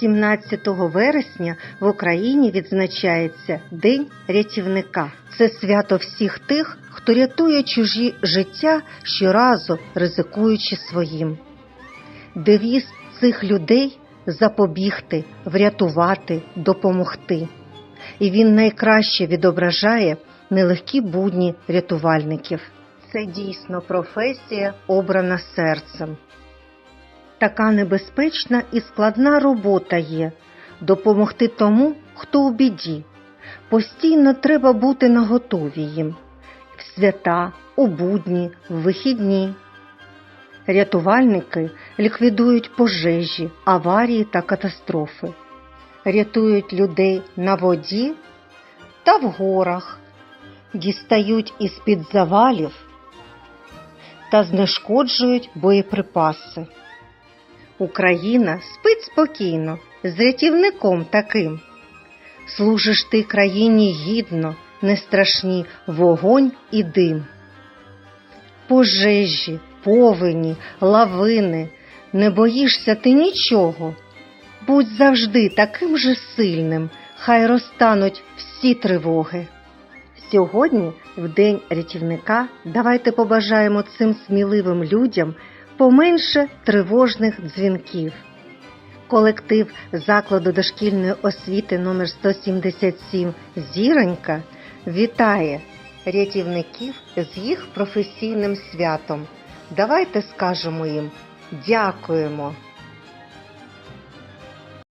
17 вересня в Україні відзначається День рятівника. Це свято всіх тих, хто рятує чужі життя щоразу, ризикуючи своїм. Девіз цих людей запобігти, врятувати, допомогти. І він найкраще відображає нелегкі будні рятувальників. Це дійсно професія, обрана серцем. Така небезпечна і складна робота є допомогти тому, хто у біді. Постійно треба бути наготові їм в свята, у будні, в вихідні. Рятувальники ліквідують пожежі, аварії та катастрофи, рятують людей на воді та в горах, дістають із-під завалів та знешкоджують боєприпаси. Україна спить спокійно, з рятівником таким. Служиш ти країні гідно, не страшні вогонь і дим. Пожежі, повені, лавини, не боїшся ти нічого. Будь завжди таким же сильним, хай розтануть всі тривоги. Сьогодні, в День рятівника, давайте побажаємо цим сміливим людям поменше тривожних дзвінків. Колектив закладу дошкільної освіти номер 177 Зіронька вітає рятівників з їх професійним святом. Давайте скажемо їм дякуємо.